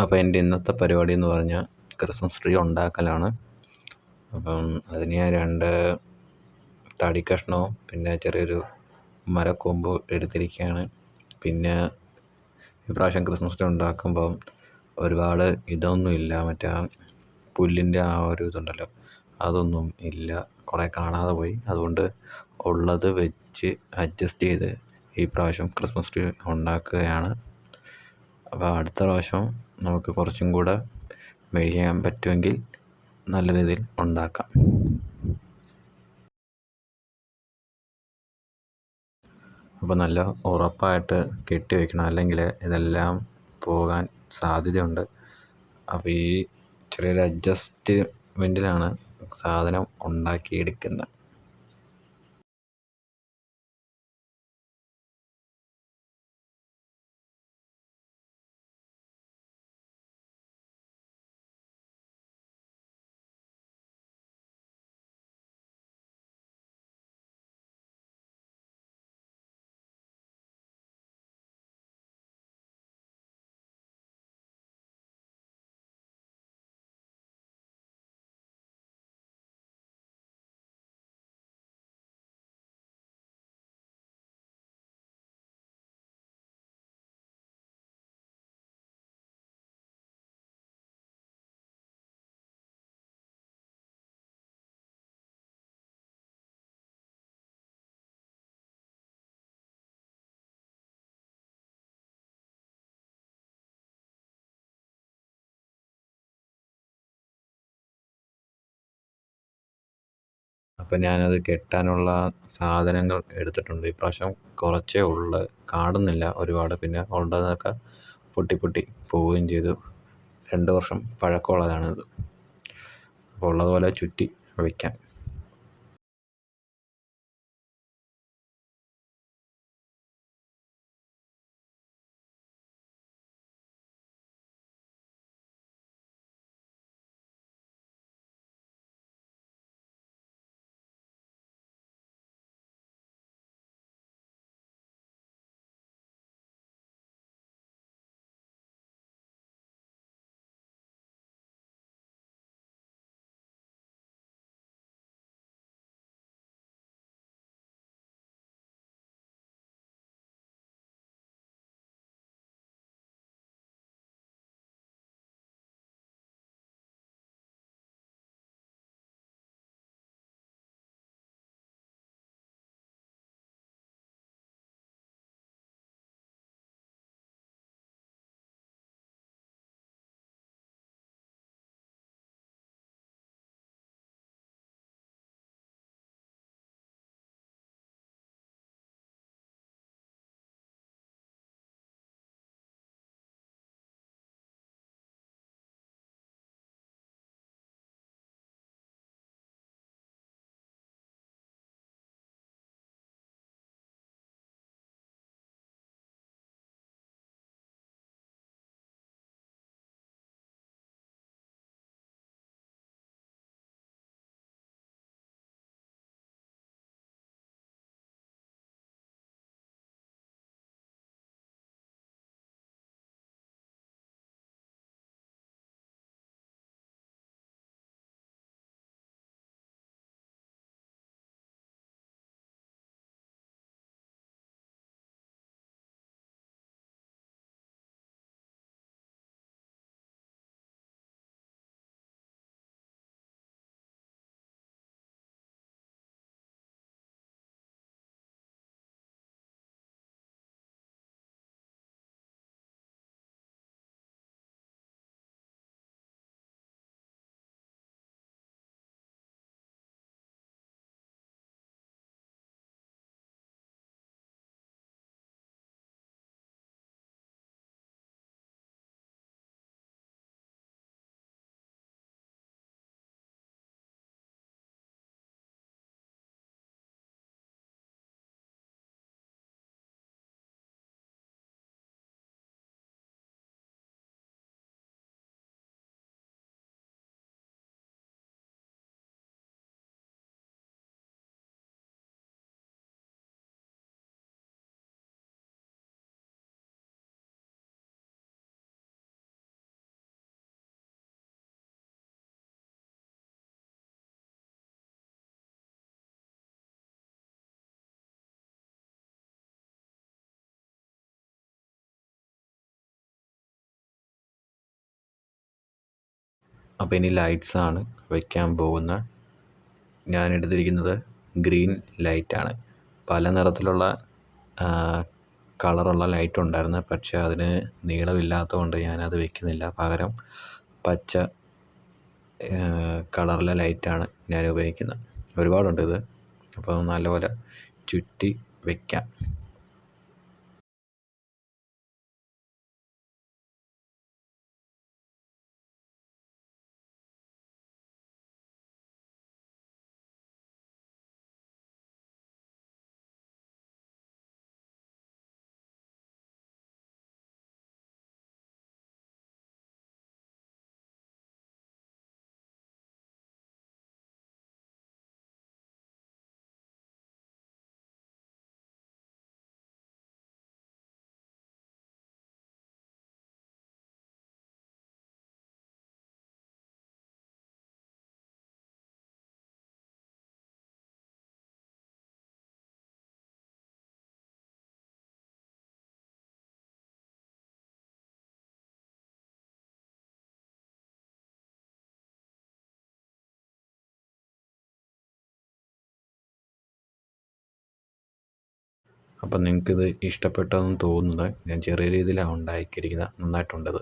അപ്പോൾ എന്റെ ഇന്നത്തെ പരിപാടി എന്ന് പറഞ്ഞാൽ ക്രിസ്മസ് ട്രീ ഉണ്ടാക്കലാണ്. അപ്പം അതിന് ഞാൻ രണ്ട് തടി കഷ്ണവും പിന്നെ ചെറിയൊരു മരക്കൊമ്പ് എടുത്തിരിക്കുകയാണ്. പിന്നെ ഇപ്രാവശ്യം ക്രിസ്മസ് ട്രീ ഉണ്ടാക്കുമ്പം ഒരുപാട് ഇതൊന്നും ഇല്ല. മറ്റേ പുല്ലിന്റെ ആ ഒരു ഇതുണ്ടല്ലോ അതൊന്നും ഇല്ല. കുറേ കാണാതെ പോയി. അതുകൊണ്ട് ഉള്ളത് വെച്ച് അഡ്ജസ്റ്റ് ചെയ്ത് ഈ പ്രാവശ്യം ക്രിസ്മസ് ട്രീ ഉണ്ടാക്കുകയാണ്. അപ്പോൾ അടുത്ത പ്രാവശ്യം നമുക്ക് കുറച്ചും കൂടെ മേടിക്കാൻ പറ്റുമെങ്കിൽ നല്ല രീതിയിൽ ഉണ്ടാക്കാം. അപ്പോൾ നല്ല ഉറപ്പായിട്ട് കെട്ടി വയ്ക്കണം അല്ലെങ്കിൽ ഇതെല്ലാം പോകാൻ സാധ്യതയുണ്ട്. അപ്പോൾ ഈ ചെറിയൊരു അഡ്ജസ്റ്റ്മെന്റിലാണ് സാധനം ഉണ്ടാക്കിയെടുക്കുന്നത്. അപ്പം ഞാനത് കെട്ടാനുള്ള സാധനങ്ങൾ എടുത്തിട്ടുണ്ട്. ഇപ്രാവശ്യം കുറച്ചേ ഉള്ളൂ. കാണുന്നില്ല ഒരുപാട്. പിന്നെ ഉള്ളതൊക്കെ പൊട്ടി പൊട്ടി പോവുകയും ചെയ്തു. രണ്ട് വർഷം പഴക്കമുള്ളതാണിത്. അപ്പോൾ ഉള്ളതുപോലെ ചുറ്റി വയ്ക്കാം അപ്പോൾ ഇനി ലൈറ്റ്സ് ആണ് വയ്ക്കാൻ പോകുന്നത് ഞാൻ എടുത്തിരിക്കുന്നത് ഗ്രീൻ ലൈറ്റാണ് പല നിറത്തിലുള്ള കളറുള്ള ലൈറ്റ് ഉണ്ടായിരുന്നു. പക്ഷേ അതിന് നീളമില്ലാത്തത് കൊണ്ട് ഞാനത് വയ്ക്കുന്നില്ല പകരം പച്ച കളറിലെ ലൈറ്റാണ് ഞാൻ ഉപയോഗിക്കുന്നത്. ഒരുപാടുണ്ട് ഇത്. അപ്പോൾ നല്ലപോലെ ചുറ്റി വയ്ക്കാം അപ്പം നിങ്ങൾക്കിത് ഇഷ്ടപ്പെട്ടെന്ന് തോന്നുന്നത് ഞാൻ ചെറിയ രീതിയിലാണ് ഉണ്ടാക്കിയിരിക്കുന്നത് നന്നായിട്ടുണ്ടത്.